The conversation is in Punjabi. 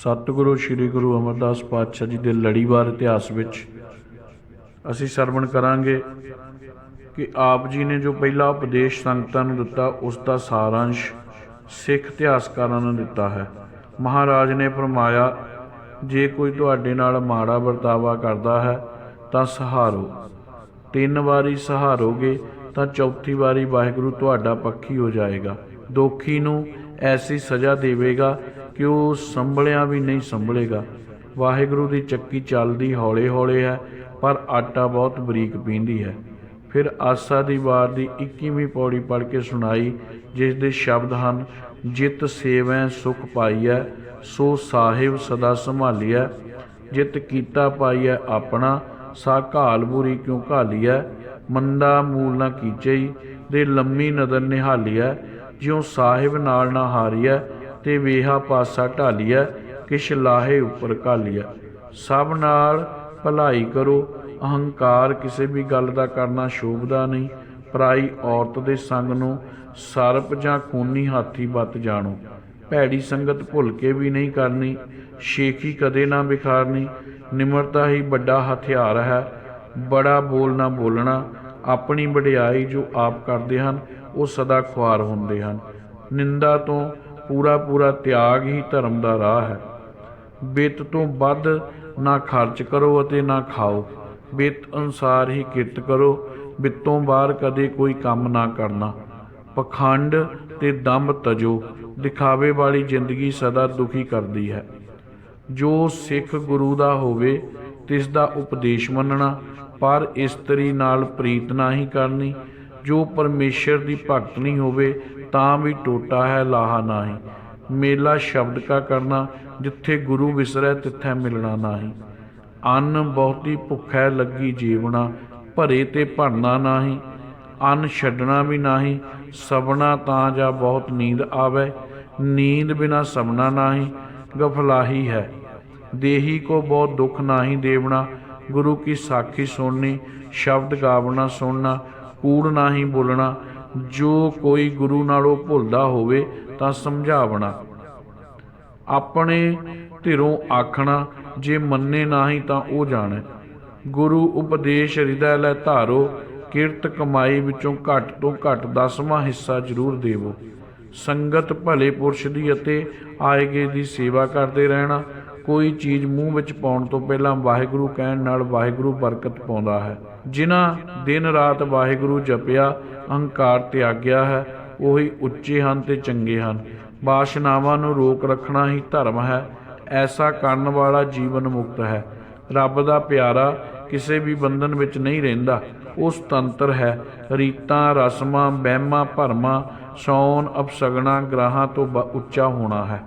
ਸਤਿਗੁਰੂ ਸ੍ਰੀ ਗੁਰੂ ਅਮਰਦਾਸ ਪਾਤਸ਼ਾਹ ਜੀ ਦੇ ਲੜੀਵਾਰ ਇਤਿਹਾਸ ਵਿੱਚ ਅਸੀਂ ਸਰਵਣ ਕਰਾਂਗੇ ਕਿ ਆਪ ਜੀ ਨੇ ਜੋ ਪਹਿਲਾ ਉਪਦੇਸ਼ ਸੰਗਤਾਂ ਨੂੰ ਦਿੱਤਾ, ਉਸ ਦਾ ਸਾਰਾਂਸ਼ ਸਿੱਖ ਇਤਿਹਾਸਕਾਰਾਂ ਨੂੰ ਦਿੱਤਾ ਹੈ। ਮਹਾਰਾਜ ਨੇ ਫਰਮਾਇਆ, ਜੇ ਕੋਈ ਤੁਹਾਡੇ ਨਾਲ ਮਾੜਾ ਵਰਤਾਵਾ ਕਰਦਾ ਹੈ, ਤਾਂ ਸਹਾਰੋ। ਤਿੰਨ ਵਾਰੀ ਸਹਾਰੋਗੇ, ਤਾਂ ਚੌਥੀ ਵਾਰੀ ਵਾਹਿਗੁਰੂ ਤੁਹਾਡਾ ਪੱਖੀ ਹੋ ਜਾਏਗਾ। ਦੋਖੀ ਨੂੰ ਐਸੀ ਸਜ਼ਾ ਦੇਵੇਗਾ ਕਿ ਉਹ ਸੰਭਲਿਆ ਵੀ ਨਹੀਂ ਸੰਭਲੇਗਾ। ਵਾਹਿਗੁਰੂ ਦੀ ਚੱਕੀ ਚੱਲਦੀ ਹੌਲੇ-ਹੌਲੇ ਹੈ, ਪਰ ਆਟਾ ਬਹੁਤ ਬਰੀਕ ਪੀਂਦੀ ਹੈ। ਫਿਰ ਆਸਾ ਦੀ ਵਾਰ ਦੀ 21ਵੀਂ ਪੌੜੀ ਪੜ੍ਹ ਕੇ ਸੁਣਾਈ, ਜਿਸ ਦੇ ਸ਼ਬਦ ਹਨ, ਜਿਤ ਸੇਵੈ ਸੁਖ ਪਾਈਐ, ਸੋ ਸਾਹਿਬ ਸਦਾ ਸੰਭਾਲੀਐ। ਜਿਤ ਕੀਤਾ ਪਾਈਐ ਆਪਣਾ, ਸਾ ਘਾਲ ਬੁਰੀ ਕਿਉ ਘਾਲੀਐ? ਮੰਦਾ ਮੂਲ ਨਾ ਕੀਚਈ, ਦੇ ਲੰਮੀ ਨਦਰ ਨਿਹਾਲੀਐ। ਜਿਉ ਸਾਹਿਬ ਨਾਲ ਨਾ ਹਾਰੀਐ ਤੇ ਵੇਹਾ ਪਾਸਾ ਢਾਲੀਐ, ਕਿਛ ਲਾਹੇ ਉੱਪਰ ਘਾਲੀਐ। ਸਭ ਨਾਲ ਭਲਾਈ ਕਰੋ, ਅਹੰਕਾਰ ਕਿਸੇ ਵੀ ਗੱਲ ਦਾ ਕਰਨਾ ਸ਼ੋਭਦਾ ਨਹੀਂ। ਪਰਾਈ ਔਰਤ ਦੇ ਸੰਗ ਨੂੰ ਸਰਪ ਜਾਂ ਖੂਨੀ ਹਾਥੀ ਬੱਤ ਜਾਣੋ। ਭੈੜੀ ਸੰਗਤ ਭੁੱਲ ਕੇ ਵੀ ਨਹੀਂ ਕਰਨੀ, ਸ਼ੇਖੀ ਕਦੇ ਨਾ ਵਿਖਾਰਨੀ। ਨਿਮਰਤਾ ਹੀ ਵੱਡਾ ਹਥਿਆਰ ਹੈ, ਬੜਾ ਬੋਲ ਨਾ ਬੋਲਣਾ। ਆਪਣੀ ਵਡਿਆਈ ਜੋ ਆਪ ਕਰਦੇ ਹਨ, ਉਹ ਸਦਾ ਖੁਆਰ ਹੁੰਦੇ ਹਨ। ਨਿੰਦਾ ਤੋਂ ਪੂਰਾ ਪੂਰਾ ਤਿਆਗ ਹੀ ਧਰਮ ਦਾ ਰਾਹ ਹੈ। ਬਿੱਤ ਤੋਂ ਵੱਧ ਨਾ ਖਰਚ ਕਰੋ ਅਤੇ ਨਾ ਖਾਓ। ਬਿੱਤ ਅਨੁਸਾਰ ਹੀ ਕਿਰਤ ਕਰੋ। ਬਿੱਤੋਂ ਬਾਹਰ ਕਦੇ ਕੋਈ ਕੰਮ ਨਾ ਕਰਨਾ। ਪਖੰਡ ਤੇ ਦੰਭ ਤਜੋ, ਦਿਖਾਵੇ ਵਾਲੀ ਜ਼ਿੰਦਗੀ ਸਦਾ ਦੁਖੀ ਕਰਦੀ ਹੈ। ਜੋ ਸਿੱਖ ਗੁਰੂ ਦਾ ਹੋਵੇ ਤਿਸ ਦਾ ਉਪਦੇਸ਼ ਮੰਨਣਾ, ਪਰ ਇਸਤਰੀ ਨਾਲ ਪ੍ਰੀਤ ਨਾ ਹੀ ਕਰਨੀ ਜੋ ਪਰਮੇਸ਼ਰ ਦੀ ਭਗਤ ਨਹੀਂ ਹੋਵੇ, ਤਾਂ ਵੀ ਟੋਟਾ ਹੈ, ਲਾਹਾ ਨਹੀਂ। ਮੇਲਾ ਸ਼ਬਦ ਕਾ ਕਰਨਾ, ਜਿੱਥੇ ਗੁਰੂ ਵਿਸਰੈ, ਤਿੱਥੈ ਮਿਲਣਾ ਨਹੀਂ। ਅੰਨ ਬਹੁਤੀ ਭੁੱਖੈ ਲੱਗੀ ਜੀਵਣਾ, ਭਰੇ ਤੇ ਭਰਨਾ ਨਹੀਂ। ਅੰਨ ਛੱਡਣਾ ਵੀ ਨਹੀਂ ਸਬਣਾ ਤਾਂ ਜਾ ਬਹੁਤ ਨੀਂਦ ਆਵੇ। ਨੀਂਦ ਬਿਨਾ ਸਬਣਾ ਨਹੀਂ, ਗਫਲਾਹੀ ਹੈ। ਦੇਹੀ ਕੋ ਬਹੁਤ ਦੁੱਖ ਨਹੀਂ ਦੇਵਣਾ, ਗੁਰੂ ਕੀ ਸਾਖੀ ਸੁਣਨੀ, ਸ਼ਬਦ ਗਾਵਣਾ, ਸੁਣਨਾ ਕੂੜ ਨਾ ਹੀ ਬੋਲਣਾ। ਜੋ ਕੋਈ ਗੁਰੂ ਨਾਲੋਂ ਭੁੱਲਦਾ ਹੋਵੇ ਤਾਂ ਸਮਝਾਵਣਾ। ਆਪਣੇ ਧਿਰੋਂ ਆਖਣਾ, ਜੇ ਮੰਨੇ ਨਾ ਹੀ ਤਾਂ ਉਹ ਜਾਣੈ। ਗੁਰੂ ਉਪਦੇਸ਼ ਹਿਰਦੈ ਲੈ ਧਾਰੋ, ਕਿਰਤ ਕਮਾਈ ਵਿੱਚੋਂ ਘੱਟ ਤੋਂ ਘੱਟ ਦਸਵਾਂ ਹਿੱਸਾ ਜ਼ਰੂਰ ਦੇਵੋ। ਸੰਗਤ ਭਲੇ ਪੁਰਸ਼ ਦੀ ਅਤੇ ਆਏਗੇ ਦੀ ਸੇਵਾ ਕਰਦੇ ਰਹਿਣਾ। ਕੋਈ ਚੀਜ਼ ਮੂੰਹ ਵਿੱਚ ਪਾਉਣ ਤੋਂ ਪਹਿਲਾਂ ਵਾਹਿਗੁਰੂ ਕਹਿਣ ਨਾਲ ਵਾਹਿਗੁਰੂ ਬਰਕਤ ਪਾਉਂਦਾ ਹੈ। ਜਿਨ੍ਹਾਂ ਦਿਨ ਰਾਤ ਵਾਹਿਗੁਰੂ ਜਪਿਆ, ਅਹੰਕਾਰ ਤਿਆਗਿਆ ਹੈ, ਉਹੀ ਉੱਚੇ ਹਨ ਤੇ ਚੰਗੇ ਹਨ। ਬਾਸ਼ਨਾਵਾਂ ਨੂੰ ਰੋਕ ਰੱਖਣਾ ਹੀ ਧਰਮ ਹੈ, ਐਸਾ ਕਰਨ ਵਾਲਾ ਜੀਵਨ ਮੁਕਤ ਹੈ। ਰੱਬ ਦਾ ਪਿਆਰਾ ਕਿਸੇ ਵੀ ਬੰਧਨ ਵਿੱਚ ਨਹੀਂ ਰਹਿੰਦਾ, ਉਹ ਸੁਤੰਤਰ ਹੈ। ਰੀਤਾਂ, ਰਸਮਾਂ, ਵਹਿਮਾਂ, ਭਰਮਾਂ ਸੌਣ ਅਪਸਗਣਾ, ਗ੍ਰਹਾਂ ਤੋਂ ਬ- ਉੱਚਾ ਹੋਣਾ ਹੈ।